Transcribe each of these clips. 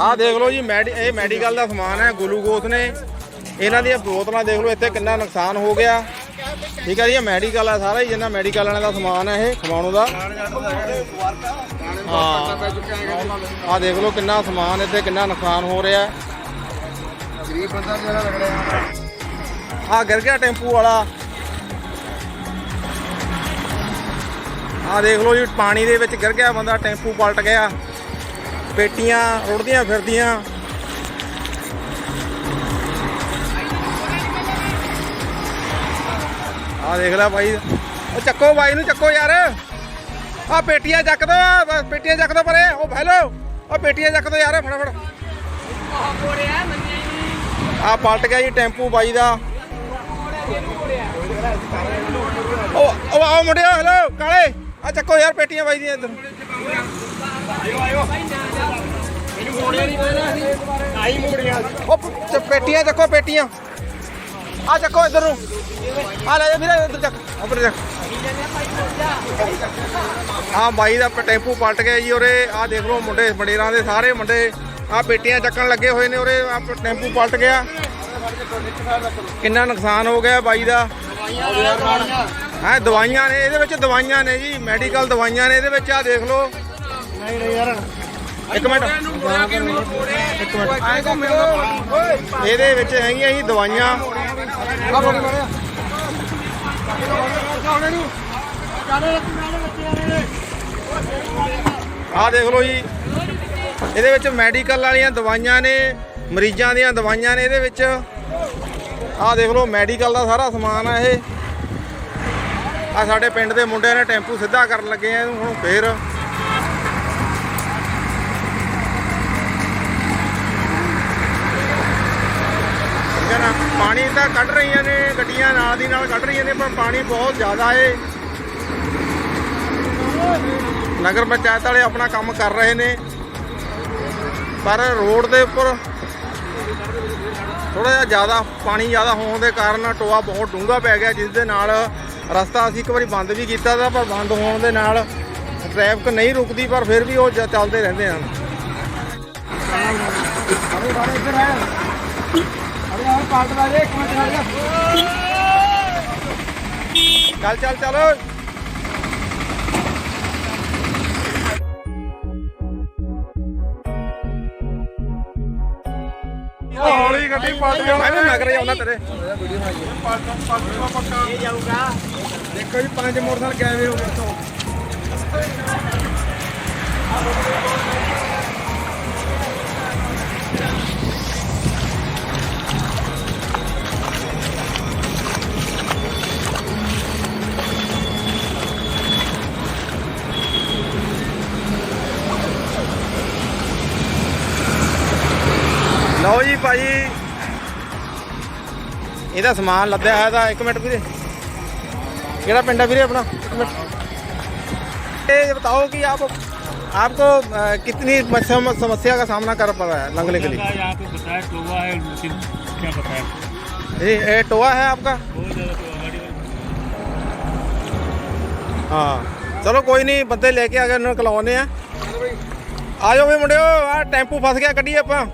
ਆਹ ਦੇਖ ਲਓ ਜੀ, ਮੈਡੀ, ਇਹ ਮੈਡੀਕਲ ਦਾ ਸਮਾਨ ਹੈ, ਗਲੂਕੋਸ ਨੇ। ਇਹਨਾਂ ਦੀਆਂ ਬੋਤਲਾਂ ਦੇਖ ਲਓ, ਇੱਥੇ ਕਿੰਨਾ ਨੁਕਸਾਨ ਹੋ ਗਿਆ। ਠੀਕ ਹੈ ਜੀ, ਇਹ ਮੈਡੀਕਲ ਆ ਸਾਰਾ ਹੀ, ਜਿੰਨਾ ਮੈਡੀਕਲ ਵਾਲਿਆਂ ਦਾ ਸਮਾਨ ਹੈ ਇਹ, ਖਵਾਉਣ ਦਾ। ਹਾਂ। ਆਹ ਦੇਖ ਲਓ, ਕਿੰਨਾ ਸਮਾਨ ਇੱਥੇ, ਕਿੰਨਾ ਨੁਕਸਾਨ ਹੋ ਰਿਹਾ ਗਰੀਬ ਬੰਦਾ ਜਿਹੜਾ ਲੱਗ ਰਿਹਾ। ਆਹ ਗਿਰ ਗਿਆ ਟੈਂਪੂ ਵਾਲਾ। ਆਹ ਦੇਖ ਲਓ ਜੀ, ਪਾਣੀ ਦੇ ਵਿੱਚ ਗਿਰ ਗਿਆ, ਬੰਦਾ ਟੈਂਪੂ ਪਲਟ ਗਿਆ। ਪੇਟੀਆਂ ਰੁੜਦੀਆਂ ਫਿਰਦੀਆਂ। ਆਹ ਦੇਖ ਲੈ ਬਾਈ। ਉਹ ਚੱਕੋ ਬਾਈ ਨੂੰ, ਚੱਕੋ ਯਾਰ। ਆਹ ਪੇਟੀਆਂ ਚੱਕ ਦੋ ਪੇਟੀਆਂ ਚੱਕ ਦੋ ਪਰੇ। ਉਹ ਫੈਲੋ। ਆਹ ਪੇਟੀਆਂ ਚੱਕ ਦੋ ਯਾਰ, ਫਟਾਫਟ। ਆਹ ਪਲਟ ਗਿਆ ਜੀ ਟੈਂਪੂ ਬਾਈ ਦਾ। ਉਹ ਉਹ ਮੁੰਡਿਓ ਹੈਲੋ ਕਾਲੇ। ਆ ਚੱਕੋ ਯਾਰ ਪੇਟੀਆਂ ਬਾਈ ਦੀਆਂ ਇੱਧਰ। ਉਹ ਪ- ਚ- ਪੇਟੀਆਂ ਚੱਕੋ ਪੇਟੀਆਂ। ਆ ਚੱਕੋ ਇੱਧਰ ਨੂੰ। ਆ ਲੈ ਜਾ ਵੀਰੇ ਇੱਧਰ ਚੱਕ। ਉੱਪਰ ਚੱਕ। ਆ ਬਾਈ ਦਾ ਪ- ਟੈਂਪੂ ਪਲਟ ਗਿਆ ਜੀ ਉਰੇ। ਆ ਦੇਖ ਲਓ ਮੁੰਡੇ ਮੰਡੇਰਾਂ ਦੇ ਸਾਰੇ ਮੁੰਡੇ। ਆ ਪੇਟੀਆਂ ਚੱਕਣ ਲੱਗੇ ਹੋਏ ਨੇ ਉਰੇ। ਆ ਟੈਂਪੂ ਪਲਟ ਗਿਆ। ਕਿੰਨਾ ਨੁਕਸਾਨ ਹੋ ਗਿਆ ਬਾਈ ਦਾ। ਹਾਂ ਦਵਾਈਆਂ ਨੇ ਇਹਦੇ ਵਿੱਚ ਦਵਾਈਆਂ ਨੇ ਜੀ। ਮੈਡੀਕਲ ਦਵਾਈਆਂ ਨੇ ਇਹਦੇ ਵਿੱਚ। ਆ ਦੇਖ ਲਓ। ਨਹੀਂ ਨਹੀਂ ਯਾਰ। ਇੱਕ ਮਿੰਟ। ਇੱਕ ਮਿੰਟ ਇਹਦੇ ਵਿੱਚ ਹੈਗੀਆਂ ਜੀ ਦਵਾਈਆਂ। ਆਹ ਦੇਖ ਲਓ ਜੀ। ਇਹਦੇ ਵਿੱਚ ਮੈਡੀਕਲ ਵਾਲੀਆਂ ਦਵਾਈਆਂ ਨੇ, ਮਰੀਜ਼ਾਂ ਦੀਆਂ ਦਵਾਈਆਂ ਨੇ ਇਹਦੇ ਵਿੱਚ। ਆਹ ਦੇਖ ਲਓ, ਮੈਡੀਕਲ ਦਾ ਸਾਰਾ ਸਮਾਨ ਆ ਇਹ। ਆ ਸਾਡੇ ਪਿੰਡ ਦੇ ਮੁੰਡਿਆਂ ਨੇ ਟੈਂਪੂ ਸਿੱਧਾ ਕਰਨ ਲੱਗੇ ਆ ਇਹਨੂੰ, ਹੁਣ ਫੇਰ ਠੀਕ ਹੈ ਨਾ ਪਾਣੀ ਤਾਂ ਕੱਢ ਰਹੀਆਂ ਨੇ, ਗੱਡੀਆਂ ਨਾਲ ਦੀ ਨਾਲ ਕੱਢ ਰਹੀਆਂ ਨੇ, ਪਰ ਪਾਣੀ ਬਹੁਤ ਜ਼ਿਆਦਾ ਏ। ਨਗਰ ਪੰਚਾਇਤ ਵਾਲੇ ਆਪਣਾ ਕੰਮ ਕਰ ਰਹੇ ਨੇ। ਪਰ ਰੋਡ ਦੇ ਉੱਪਰ ਥੋੜਾ ਜਿਹਾ ਜ਼ਿਆਦਾ ਪਾਣੀ ਜ਼ਿਆਦਾ ਹੋਣ ਦੇ ਕਾਰਨ ਟੋਆ ਬਹੁਤ ਡੂੰਘਾ ਪੈ ਗਿਆ, ਜਿਸ ਦੇ ਨਾਲ ਰਸਤਾ ਅਸੀਂ ਇੱਕ ਵਾਰੀ ਬੰਦ ਵੀ ਕੀਤਾ ਤਾਂ, ਪਰ ਬੰਦ ਹੋਣ ਦੇ ਨਾਲ ਟ੍ਰੈਫਿਕ ਨਹੀਂ ਰੁਕਦੀ, ਪਰ ਫਿਰ ਵੀ ਉਹ ਚੱਲਦੇ ਰਹਿੰਦੇ ਹਨ। ਪਾਟ ਲਾ ਦੇ ਇੱਕ ਮਿੰਟ ਖੜ ਜਾ। ਚੱਲ ਚੱਲ ਚਲੋ। ਹੌਲੀ ਗੱਡੀ ਪਲਟ ਮੈਂ ਵੀ ਨਗਰ ਜਾਉਣਾ ਤੇਰੇ। ਦੇਖੋ ਜੀ ਪੰਜ ਮੋਟਰਸਾਈਕਲ ਗਏ ਹੋ ਗਏ ਤੋਂ ਇਹਦਾ ਸਮਾਨ ਲੱਦਿਆ ਹੋਇਆ ਤਾਂ ਇੱਕ ਮਿੰਟ ਵੀਰੇ ਕਿਹੜਾ ਪਿੰਡ ਹੈ ਵੀਰੇ ਆਪਣਾ ਇੱਕ ਮਿੰਟ ये बताओ कि आप आपको अ, कितनी सम- समस्या का सामना कर पा रहा है लंगने के लिए यहाँ पे बताया टोवा है लेकिन क्या बताया ये, ये टोआ है आपका बहुत ज़्यादा टोवा गाड़ी वाली ਹਾਂ ਚਲੋ ਕੋਈ ਨਹੀਂ ਬੰਦੇ ਲੈ ਕੇ ਆ ਗਏ ਉਹਨਾਂ ਨੂੰ ਕਲਾਉਨੇ ਆ ਆ ਜਾਓ ਵੀ ਮੁੰਡਿਓ ਆ ਟੈਂਪੂ ਫਸ ਗਿਆ ਕੱਢੀਏ ਆਪਾਂ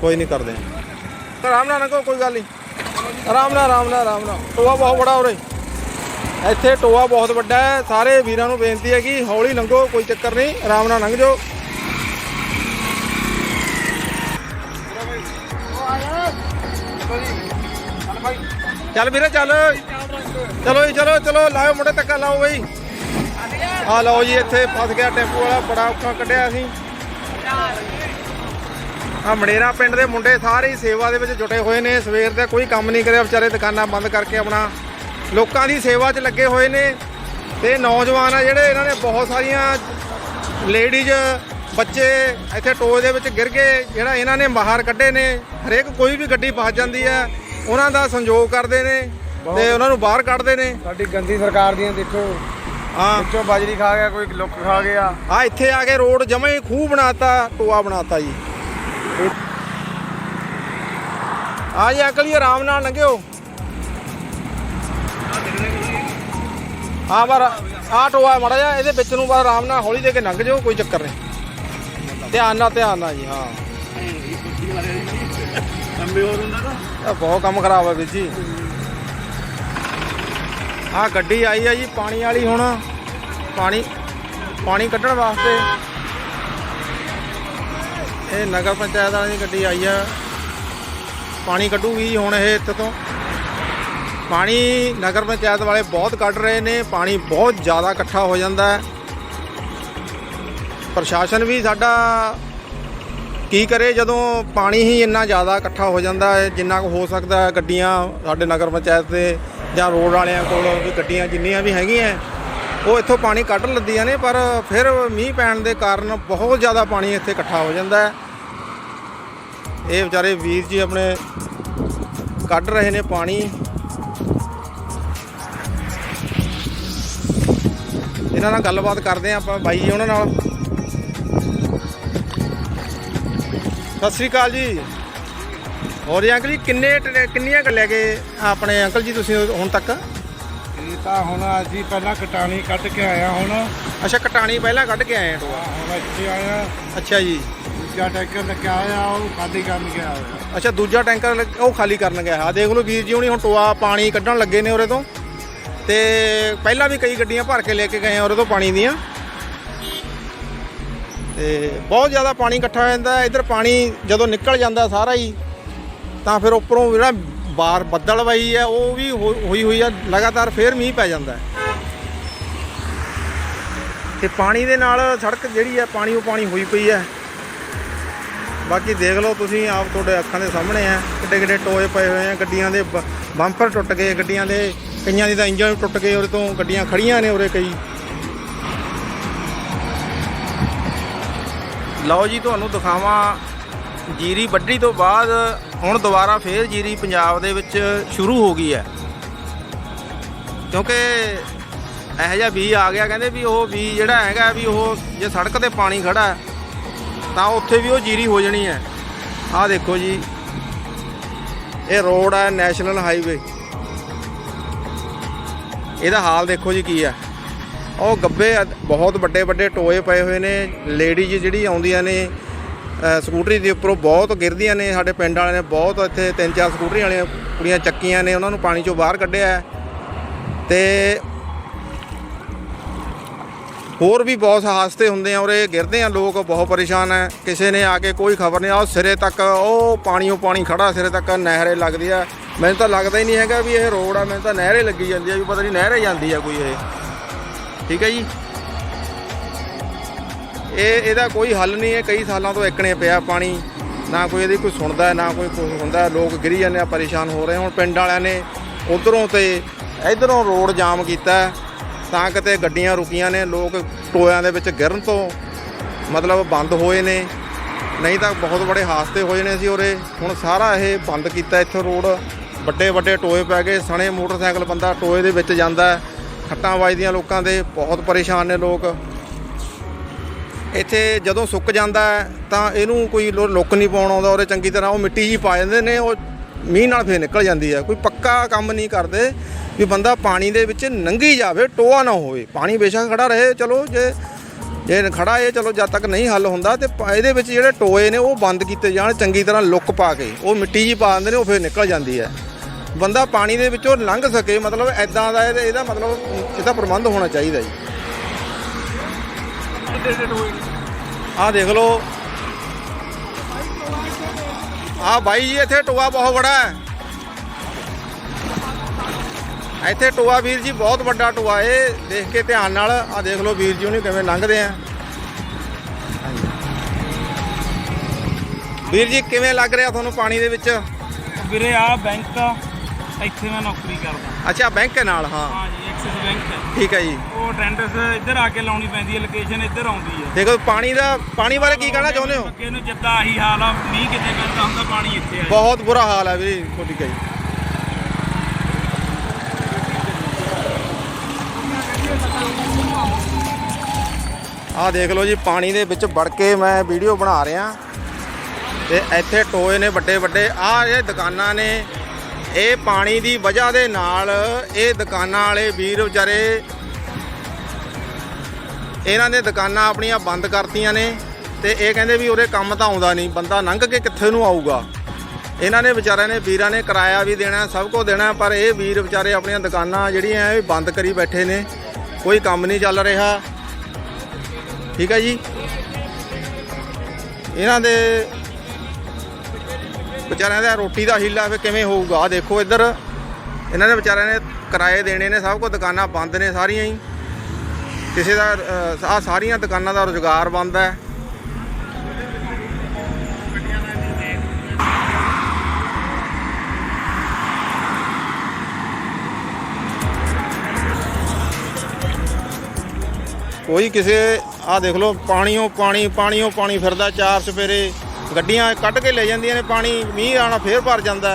ਕੋਈ ਨਹੀਂ ਕਰਦੇ ਆਰਾਮ ਨਾਲ ਲੰਘੋ ਕੋਈ ਗੱਲ ਨਹੀਂ। ਆਰਾਮ ਨਾਲ ਆਰਾਮ ਨਾਲ ਆਰਾਮ ਨਾਲ ਟੋਆ ਬਹੁਤ ਬੜਾ ਉਰੇ। ਇੱਥੇ ਟੋਆ ਬਹੁਤ ਵੱਡਾ ਹੈ। ਸਾਰੇ ਵੀਰਾਂ ਨੂੰ ਬੇਨਤੀ ਹੈ ਕਿ ਹੌਲੀ ਲੰਘੋ, ਕੋਈ ਚੱਕਰ ਨਹੀਂ। ਆਰਾਮ ਨਾਲ ਲੰਘ ਜਾਓ। ਚੱਲ ਵੀਰੇ, ਚੱਲ। ਚਲੋ ਜੀ, ਚਲੋ ਚਲੋ, ਲਾਓ ਮੁੰਡੇ ਤੱਕਾ, ਲਾਓ ਬਈ। ਆ ਲਓ ਜੀ, ਇੱਥੇ ਫਸ ਗਿਆ ਟੈਂਪੂ ਵਾਲਾ। ਬੜਾ ਔਖਾ ਕੱਢਿਆ ਅਸੀਂ। ਆ ਮੜੇਰਾ ਪਿੰਡ ਦੇ ਮੁੰਡੇ ਸਾਰੇ ਹੀ ਸੇਵਾ ਦੇ ਵਿੱਚ ਜੁਟੇ ਹੋਏ ਨੇ। ਸਵੇਰ ਦੇ ਕੋਈ ਕੰਮ ਨਹੀਂ ਕਰਿਆ ਵਿਚਾਰੇ ਦੁਕਾਨਾਂ ਬੰਦ ਕਰਕੇ ਆਪਣਾ ਲੋਕਾਂ ਦੀ ਸੇਵਾ 'ਚ ਲੱਗੇ ਹੋਏ ਨੇ। ਤੇ ਨੌਜਵਾਨ ਆ ਜਿਹੜੇ ਇਹਨਾਂ ਨੇ ਬਹੁਤ ਸਾਰੀਆਂ ਲੇਡੀਜ਼ ਬੱਚੇ ਇੱਥੇ ਟੋਏ ਦੇ ਵਿੱਚ ਗਿਰ ਗਏ ਜਿਹੜਾ ਇਹਨਾਂ ਨੇ ਬਾਹਰ ਕੱਢੇ ਨੇ। ਹਰੇਕ ਕੋਈ ਵੀ ਗੱਡੀ ਫਸ ਜਾਂਦੀ ਹੈ ਉਹਨਾਂ ਦਾ ਸੰਯੋਗ ਕਰਦੇ ਨੇ ਤੇ ਉਹਨਾਂ ਨੂੰ ਬਾਹਰ ਕੱਢਦੇ ਨੇ। ਸਾਡੀ ਗੰਦੀ ਸਰਕਾਰ ਦੀਆਂ ਦੇਖੋ ਹਾਂ। ਵਿੱਚੋਂ ਬਾਜਰੀ ਖਾ ਗਿਆ ਕੋਈ ਲੁੱਕ ਖਾ ਗਿਆ। ਆ ਇੱਥੇ ਆ ਕੇ ਰੋਡ ਜਮੇ ਖੂਹ ਬਣਾਤਾ ਟੋਆ ਬਣਾਤਾ ਜੀ। ਆ ਜੀ, ਅੰਕਲ ਜੀ, ਆਰਾਮ ਨਾਲ ਲੰਘਿਓ। ਆ ਬਾਰ ਆ ਟੋਆ ਮੜਾ ਜਾ ਇਹਦੇ ਵਿੱਚ ਨੂੰ ਬਾਰ ਆਰਾਮ ਨਾਲ ਹੌਲੀ ਦੇ ਕੇ ਲੰਘ ਜਾਓ, ਕੋਈ ਚੱਕਰ ਨਹੀਂ। ਧਿਆਨ ਨਾਲ ਧਿਆਨ ਨਾਲ ਜੀ, ਹਾਂ। ਲੰਬੇ ਹੋਰ ਹੁੰਦਾ ਤਾਂ ਬਹੁਤ ਕੰਮ ਖਰਾਬ ਹੈ ਵੀਰ ਜੀ। ਆਹ ਗੱਡੀ ਆਈ ਆ ਜੀ, ਪਾਣੀ ਵਾਲੀ ਹੁਣ। ਪਾਣੀ ਪਾਣੀ ਕੱਢਣ ਵਾਸਤੇ। ਇਹ ਨਗਰ ਪੰਚਾਇਤ ਵਾਲਿਆਂ ਦੀ ਗੱਡੀ ਆਈ ਆ। ਪਾਣੀ ਕੱਢੂਗੀ ਹੁਣ ਇਹ ਇੱਥੇ ਤੋਂ। ਪਾਣੀ ਨਗਰ ਪੰਚਾਇਤ ਵਾਲੇ ਬਹੁਤ ਕੱਢ ਰਹੇ ਨੇ, ਪਾਣੀ ਬਹੁਤ ਜ਼ਿਆਦਾ ਇਕੱਠਾ ਹੋ ਜਾਂਦਾ ਹੈ। ਪ੍ਰਸ਼ਾਸਨ ਵੀ ਸਾਡਾ ਕੀ ਕਰੇ ਜਦੋਂ ਪਾਣੀ ਹੀ ਇੰਨਾ ਜ਼ਿਆਦਾ ਇਕੱਠਾ ਹੋ ਜਾਂਦਾ ਹੈ, ਜਿੰਨਾ ਕੁ ਹੋ ਸਕਦਾ ਗੱਡੀਆਂ ਸਾਡੇ ਨਗਰ ਪੰਚਾਇਤ ਦੇ ਜਾਂ ਰੋਡ ਵਾਲਿਆਂ ਕੋਲ ਵੀ ਗੱਡੀਆਂ ਜਿੰਨੀਆਂ ਵੀ ਹੈਗੀਆਂ ਉਹ ਇੱਥੋਂ ਪਾਣੀ ਕੱਢ ਲੈਂਦੀਆਂ ਨੇ, ਪਰ ਫਿਰ ਮੀਂਹ ਪੈਣ ਦੇ ਕਾਰਨ ਬਹੁਤ ਜ਼ਿਆਦਾ ਪਾਣੀ ਇੱਥੇ ਇਕੱਠਾ ਹੋ ਜਾਂਦਾ ਹੈ। ਇਹ ਵਿਚਾਰੇ ਵੀਰ ਜੀ ਆਪਣੇ ਕੱਢ ਰਹੇ ਨੇ ਪਾਣੀ। ਇਹਨਾਂ ਨਾਲ ਗੱਲਬਾਤ ਕਰਦੇ ਹਾਂ ਆਪਾਂ ਬਾਈ ਜੀ ਉਹਨਾਂ ਨਾਲ। ਸਤਿ ਸ੍ਰੀ ਅਕਾਲ ਜੀ। ਹੋਰ ਜੀ ਅੰਕਲ ਜੀ, ਕਿੰਨੇ ਟ- ਕਿੰਨੀਆਂ ਕੁ ਲੈ ਗਏ ਆਪਣੇ ਅੰਕਲ ਜੀ ਤੁਸੀਂ ਹੁਣ ਤੱਕ? ਤਾਂ ਹੁਣ ਅਸੀਂ ਪਹਿਲਾਂ ਕਟਾਣੀ ਕੱਢ ਕੇ ਆਇਆ ਹੁਣ। ਅੱਛਾ ਕਟਾਣੀ ਪਹਿਲਾਂ ਕੱਢ ਕੇ ਆਏ ਆ? ਟੋਆ ਹੁਣ ਇੱਥੇ ਆਇਆ ਅੱਛਾ ਜੀ। ਦੂਜਾ ਟੈਂਕਰ ਲੱਗਿਆ ਆਇਆ ਉਹ ਖਾਲੀ ਕਰਨ ਗਿਆ ਹੋਇਆ। ਅੱਛਾ ਦੂਜਾ ਟੈਂਕਰ ਲੱਗ- ਉਹ ਖਾਲੀ ਕਰਨ ਗਿਆ। ਆ ਦੇਖ ਲਓ ਵੀਰ ਜੀ ਹੁਣੀ ਹੁਣ ਟੋਆ ਪਾਣੀ ਕੱਢਣ ਲੱਗੇ ਨੇ ਉਰੇ ਤੋਂ। ਤੇ ਪਹਿਲਾਂ ਵੀ ਕਈ ਗੱਡੀਆਂ ਭਰ ਕੇ ਲੈ ਕੇ ਗਏ ਆ ਉਰੇ ਤੋਂ ਪਾਣੀ ਦੀਆਂ। ਤੇ ਬਹੁਤ ਜ਼ਿਆਦਾ ਪਾਣੀ ਇਕੱਠਾ ਹੋ ਜਾਂਦਾ ਇਧਰ ਪਾਣੀ ਜਦੋਂ ਨਿਕਲ ਜਾਂਦਾ ਸਾਰਾ ਹੀ ਤਾਂ ਫਿਰ ਉੱਪਰੋਂ ਜਿਹੜਾ ਬਾਰ ਬੱਦਲ ਵਈ ਹੈ, ਉਹ ਵੀ ਹੋ- ਹੋਈ ਹੋਈ ਆ, ਲਗਾਤਾਰ ਫੇਰ ਮੀਂਹ ਪੈ ਜਾਂਦਾ ਹੈ। ਤੇ ਪਾਣੀ ਦੇ ਨਾਲ ਸੜਕ ਜਿਹੜੀ ਹੈ ਪਾਣੀ ਉਹ ਪਾਣੀ ਹੋਈ ਪਈ ਹੈ ਬਾਕੀ ਦੇਖ ਲਓ ਤੁਸੀਂ, ਆਪ ਤੁਹਾਡੇ ਅੱਖਾਂ ਦੇ ਸਾਹਮਣੇ ਹੈ, ਕਿੱਡੇ ਕਿੱਡੇ ਟੋਏ ਪਏ ਹੋਏ ਆ, ਗੱਡੀਆਂ ਦੇ ਬ- ਬੰਪਰ ਟੁੱਟ ਗਏ, ਗੱਡੀਆਂ ਦੇ ਕਈਆਂ ਦੀ ਤਾਂ ਇੰਜਨ ਟੁੱਟ ਗਏ ਉਰੇ ਤੋਂ ਗੱਡੀਆਂ ਖੜੀਆਂ ਨੇ ਉਰੇ ਕਈ ਲਓ ਜੀ, ਤੁਹਾਨੂੰ ਦਿਖਾਵਾਂ ਜੀਰੀ ਵੱਢੀ ਤੋਂ ਬਾਅਦ ਹੁਣ ਦੁਬਾਰਾ ਫੇਰ ਜੀਰੀ ਪੰਜਾਬ ਦੇ ਵਿੱਚ ਸ਼ੁਰੂ ਹੋ ਗਈ ਹੈ। ਕਿਉਂਕਿ ਇਹੋ ਜਿਹਾ ਬੀਜ ਆ ਗਿਆ, ਕਹਿੰਦੇ ਵੀ ਉਹ ਬੀਜ ਜਿਹੜਾ ਹੈਗਾ ਵੀ ਉਹ ਜੇ ਸੜਕ ਤੇ ਪਾਣੀ ਖੜਾ ਤਾਂ ਉੱਥੇ ਵੀ ਉਹ ਜੀਰੀ ਹੋ ਜਾਣੀ ਹੈ। ਆਹ ਦੇਖੋ ਜੀ, ਇਹ ਰੋਡ ਹੈ ਨੈਸ਼ਨਲ ਹਾਈਵੇ। ਇਹਦਾ ਹਾਲ ਦੇਖੋ ਜੀ ਕੀ ਹੈ। ਉਹ ਗੱਬੇ ਬਹੁਤ ਵੱਡੇ ਵੱਡੇ ਟੋਏ ਪਏ ਹੋਏ ਨੇ, ਲੇਡੀਜ਼ ਜਿਹੜੀ ਆਉਂਦੀਆਂ ਨੇ ਸਕੂਟਰੀ ਦੇ ਉੱਪਰੋਂ ਬਹੁਤ ਗਿਰਦੀਆਂ ਨੇ, ਸਾਡੇ ਪਿੰਡ ਵਾਲਿਆਂ ਨੇ ਬਹੁਤ ਇੱਥੇ ਤਿੰਨ ਚਾਰ ਸਕੂਟਰੀ ਵਾਲੀਆਂ ਕੁੜੀਆਂ ਚੱਕੀਆਂ ਨੇ, ਉਹਨਾਂ ਨੂੰ ਪਾਣੀ ਚੋਂ ਬਾਹਰ ਕੱਢਿਆ ਹੈ। ਤੇ ਹੋਰ ਵੀ ਬਹੁਤ ਹਾਦਸੇ ਹੁੰਦੇ ਆ ਔਰ ਇਹ ਗਿਰਦੇ ਆ, ਲੋਕ ਬਹੁਤ ਪਰੇਸ਼ਾਨ ਹੈ। ਕਿਸੇ ਨੇ ਆ ਕੇ ਕੋਈ ਖਬਰ ਨਹੀਂ ਆ ਉਹ ਸਿਰੇ ਤੱਕ, ਉਹ ਪਾਣੀਓ ਪਾਣੀ ਖੜਾ ਸਿਰੇ ਤੱਕ ਨਹਿਰੇ ਲੱਗਦੀ ਆ ਮੈਨੂੰ ਤਾਂ ਲੱਗਦਾ ਹੀ ਨਹੀਂ ਹੈਗਾ ਵੀ ਇਹ ਰੋਡ ਆ, ਮੈਨੂੰ ਤਾਂ ਨਹਿਰੇ ਲੱਗੀ ਜਾਂਦੀ ਆ ਵੀ ਪਤਾ ਨਹੀਂ ਨਹਿਰੇ ਜਾਂਦੀ ਆ ਕੋਈ ਇਹ। ਠੀਕ ਹੈ ਜੀ? ਇਹ ਇਹਦਾ ਕੋਈ ਹੱਲ ਨਹੀਂ ਹੈ। ਕਈ ਸਾਲਾਂ ਤੋਂ ਇੱਕਣੇ ਪਿਆ ਪਾਣੀ। ਨਾ ਕੋਈ ਇਹਦੀ ਕੋਈ ਸੁਣਦਾ, ਨਾ ਕੋਈ ਕੁਝ ਹੁੰਦਾ। ਲੋਕ ਗਿਰੀ ਜਾਂਦੇ ਆ, ਪਰੇਸ਼ਾਨ ਹੋ ਰਹੇ ਹੁਣ। ਪਿੰਡ ਵਾਲਿਆਂ ਨੇ ਉਧਰੋਂ ਤੇ ਇਧਰੋਂ ਰੋਡ ਜਾਮ ਕੀਤਾ। ਤਾਂ ਕਿਤੇ ਗੱਡੀਆਂ ਰੁਕੀਆਂ ਨੇ। ਲੋਕ ਟੋਇਆਂ ਦੇ ਵਿੱਚ ਗਿਰਨ ਤੋਂ ਮਤਲਬ ਬੰਦ ਹੋਏ ਨੇ। ਨਹੀਂ ਤਾਂ ਬਹੁਤ ਬੜੇ ਹਾਦਸੇ ਹੋਏ ਨੇ ਸੀ ਉਰੇ। ਹੁਣ ਸਾਰਾ ਇਹ ਬੰਦ ਕੀਤਾ ਇੱਥੋਂ ਰੋਡ। ਵੱਡੇ ਵੱਡੇ ਟੋਏ ਪੈ ਗਏ। ਸਣੇ ਮੋਟਰਸਾਈਕਲ ਬੰਦਾ ਟੋਏ ਦੇ ਵਿੱਚ ਜਾਂਦਾ। ਖੱਟਾਂ ਵੱਜਦੀਆਂ ਲੋਕਾਂ ਦੇ। ਬਹੁਤ ਪਰੇਸ਼ਾਨ ਨੇ ਲੋਕ। ਇੱਥੇ ਜਦੋਂ ਸੁੱਕ ਜਾਂਦਾ ਤਾਂ ਇਹਨੂੰ ਕੋਈ ਲੋ- ਲੁੱਕ ਨਹੀਂ ਪਾਉਣ ਆਉਂਦਾ ਉਹਦੇ ਚੰਗੀ ਤਰ੍ਹਾਂ। ਉਹ ਮਿੱਟੀ ਜੀ ਪਾ ਜਾਂਦੇ ਨੇ, ਉਹ ਮੀਂਹ ਨਾਲ ਫੇਰ ਨਿਕਲ ਜਾਂਦੀ ਹੈ। ਕੋਈ ਪੱਕਾ ਕੰਮ ਨਹੀਂ ਕਰਦੇ ਵੀ ਬੰਦਾ ਪਾਣੀ ਦੇ ਵਿੱਚ ਨੰਗੀ ਜਾਵੇ, ਟੋਆ ਨਾ ਹੋਵੇ। ਪਾਣੀ ਬੇਸ਼ੱਕ ਖੜਾ ਰਹੇ, ਚਲੋ ਜੇ ਜੇ ਖੜਾ ਇਹ, ਚਲੋ ਜਦ ਤੱਕ ਨਹੀਂ ਹੱਲ ਹੁੰਦਾ ਤੇ ਇਹਦੇ ਵਿੱਚ ਜਿਹੜੇ ਟੋਏ ਨੇ, ਉਹ ਬੰਦ ਕੀਤੇ ਜਾਣ, ਚੰਗੀ ਤਰ੍ਹਾਂ ਲੁੱਕ ਪਾ ਕੇ। ਉਹ ਮਿੱਟੀ ਜੀ ਪਾ ਦਿੰਦੇ ਨੇ, ਉਹ ਫੇਰ ਨਿਕਲ ਜਾਂਦੀ ਹੈ। ਬੰਦਾ ਪਾਣੀ ਦੇ ਵਿੱਚੋਂ ਲੰਘ ਸਕੇ, ਮਤਲਬ ਐਦਾਂ ਦਾ ਇਹਦਾ ਮਤਲਬ, ਇਹਦਾ ਪ੍ਰਬੰਧ ਹੋਣਾ ਚਾਹੀਦਾ ਜੀ। ਆਹ ਦੇਖ ਲਓ। ਆਹ ਬਾਈ ਜੀ ਇੱਥੇ ਟੋਆ ਬਹੁਤ ਬੜਾ ਹੈ। ਇੱਥੇ ਟੋਆ ਵੀਰ ਜੀ ਬਹੁਤ ਵੱਡਾ ਟੋਆ ਏ ਦੇਖ ਕੇ ਧਿਆਨ ਨਾਲ ਆਹ ਦੇਖ ਲਓ ਵੀਰ ਜੀ ਉਹਨੇ ਕਿਵੇਂ ਲੰਘਦੇ ਆ। ਵੀਰ ਜੀ ਕਿਵੇਂ ਲੱਗ ਰਿਹਾ ਤੁਹਾਨੂੰ ਪਾਣੀ ਦੇ ਵਿੱਚ? ਵੀਰੇ ਆ ਬੈਂਕ ਆ ਇੱਥੇ ਮੈਂ ਨੌਕਰੀ ਕਰਦਾ। ਅੱਛਾ ਬੈਂਕ ਨਾਲ ਹਾਂ। ਹਾਂ ਜੀ ਐਕਸਿਸ ਬੈਂਕ ਹੈ। ਠੀਕ ਹੈ ਜੀ। ਉਹ ਅਟੈਂਡੈਂਸ ਇੱਧਰ ਆ ਕੇ ਲਾਉਣੀ ਪੈਂਦੀ ਹੈ ਲੋਕੇਸ਼ਨ ਇੱਧਰ ਆਉਂਦੀ ਹੈ। ਦੇਖੋ ਪਾਣੀ ਦਾ ਪਾਣੀ ਬਾਰੇ ਕੀ ਕਹਿਣਾ ਚਾਹੁੰਦੇ ਹੋ? ਅੱਗੇ ਨੂੰ ਜਿੱਦਾਂ ਆਹੀ ਹਾਲ ਆ ਮੀਂਹ ਕਿਤੇ ਪੈਂਦਾ ਹੁੰਦਾ ਪਾਣੀ ਇੱਥੇ ਆ ਬਹੁਤ ਬੁਰਾ ਹਾਲ ਹੈ ਵੀਰੇ ਤੁਹਾਡੀ ਕਹੀ। ਆਹ ਦੇਖ ਲਓ ਜੀ ਪਾਣੀ ਦੇ ਵਿੱਚ ਵੜ ਕੇ ਮੈਂ ਵੀਡੀਓ ਬਣਾ ਰਿਹਾ। ਤੇ ਇੱਥੇ ਟੋਏ ਨੇ ਵੱਡੇ ਵੱਡੇ ਆਹ ਇਹ ਦੁਕਾਨਾਂ ਨੇ ਇਹ ਪਾਣੀ ਦੀ ਵਜ੍ਹਾ ਦੇ ਨਾਲ ਇਹ ਦੁਕਾਨਾਂ ਵਾਲੇ ਵੀਰ ਵਿਚਾਰੇ, ਇਹਨਾਂ ਨੇ ਦੁਕਾਨਾਂ ਆਪਣੀਆਂ ਬੰਦ ਕਰਤੀਆਂ ਨੇ ਤੇ ਇਹ ਕਹਿੰਦੇ ਵੀ ਉਹਦੇ ਕੰਮ ਤਾਂ ਆਉਂਦਾ ਨਹੀਂ, ਬੰਦਾ ਲੰਘ ਕੇ ਕਿੱਥੇ ਨੂੰ ਆਊਗਾ? ਇਹਨਾਂ ਨੇ ਵਿਚਾਰਿਆਂ ਨੇ, ਵੀਰਾਂ ਨੇ ਕਿਰਾਇਆ ਵੀ ਦੇਣਾ, ਸਭ ਕੁਝ ਦੇਣਾ, ਪਰ ਇਹ ਵੀਰ ਵਿਚਾਰੇ ਆਪਣੀਆਂ ਦੁਕਾਨਾਂ ਜਿਹੜੀਆਂ ਇਹ ਬੰਦ ਕਰੀ ਬੈਠੇ ਨੇ, ਕੋਈ ਕੰਮ ਨਹੀਂ ਚੱਲ ਰਿਹਾ। ਠੀਕ ਹੈ ਜੀ? ਇਹਨਾਂ ਦੇ ਵਿਚਾਰਿਆਂ ਦਾ ਰੋਟੀ ਦਾ ਹੀਲਾ ਫਿਰ ਕਿਵੇਂ ਹੋਊਗਾ? ਆਹ ਦੇਖੋ ਇੱਧਰ। ਇਹਨਾਂ ਨੇ ਵਿਚਾਰਿਆਂ ਨੇ ਕਿਰਾਏ ਦੇਣੇ ਨੇ, ਸਭ ਕੁਝ ਦੁਕਾਨਾਂ ਬੰਦ ਨੇ ਸਾਰੀਆਂ ਹੀ। ਕਿਸੇ ਦਾ ਆ ਸਾਰੀਆਂ ਦੁਕਾਨਾਂ ਦਾ ਰੁਜ਼ਗਾਰ ਬੰਦ ਹੈ। ਕੋਈ ਕਿਸੇ ਆ ਦੇਖ ਲਓ, ਪਾਣੀਓ, ਪਾਣੀ ਪਾਣੀਓ, ਪਾਣੀ ਫਿਰਦਾ, ਚਾਰ ਸਵੇਰੇ। ਗੱਡੀਆਂ ਕੱਢ ਕੇ ਲੈ ਜਾਂਦੀਆਂ ਨੇ ਪਾਣੀ ਮੀਂਹ ਆਣਾ ਫੇਰ ਭਰ ਜਾਂਦਾ